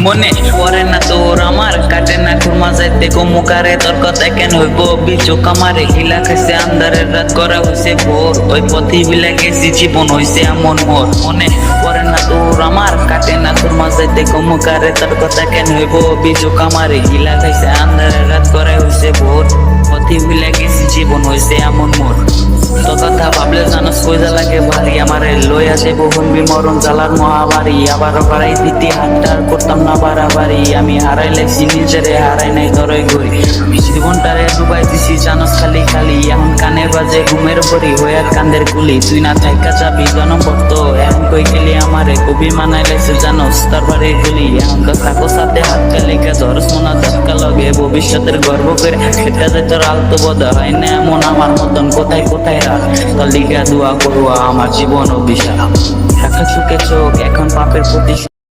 মনে পড়ে না তোর আমার, কাটে না কুরমা যাইতে গোমুকারে তোর কথা কেন হইব? বিচোক আমারে হিলা খাইছে আন্দারের রাত করা হইছে ভোর। ওই পথে বিলা গেছি, জীবন হইছে এমন মোর। মনে পড়ে না তোর আমার, কাটে না কুরমা যাইতে গোমুকারে তোর কথা কেন হইব? বিচোক আমারে হিলা খাইছে আন্দারের রাত করা হইছে ভোর। পথে বিলা গেছি, জীবন হইছে এমন মোর। তো কথা কইজা লাগে ভারী আমারে লইয়া দেব হনবি মরণ জ্বালার মহাবারি আবার বাড়াই দিতে হাতটার করতাম না বাড়াবাড়ি। আমি হারাই লেগছি, নিজেরে হারাই নাই ধরই ঘুরি। জীবনটারে ডুবাই দিছি, জানোস খালি খালি। এখন কানে বাজে ঘুমের পরি হইয়ার কান্দের গুলি। তুই না থাইকা যাবি জনম ভক্ত এখন কই গেলি আমারে? কবি মানাই লাইছে জানোস, তার বাড়ি গুলি। এখন তো থাকো সাথে, হাত কালিকা ধরস মনা লগে ভবিষ্যতের গর্ব করে। সেটা যে তোর আলতো বোধ হয় না এমন আমার মতন কোথায় কোথায় রাখ। তোর দোয়া করুয়া আমার জীবন অভিশাপ একা চোখে চোখ, এখন পাপের প্রতি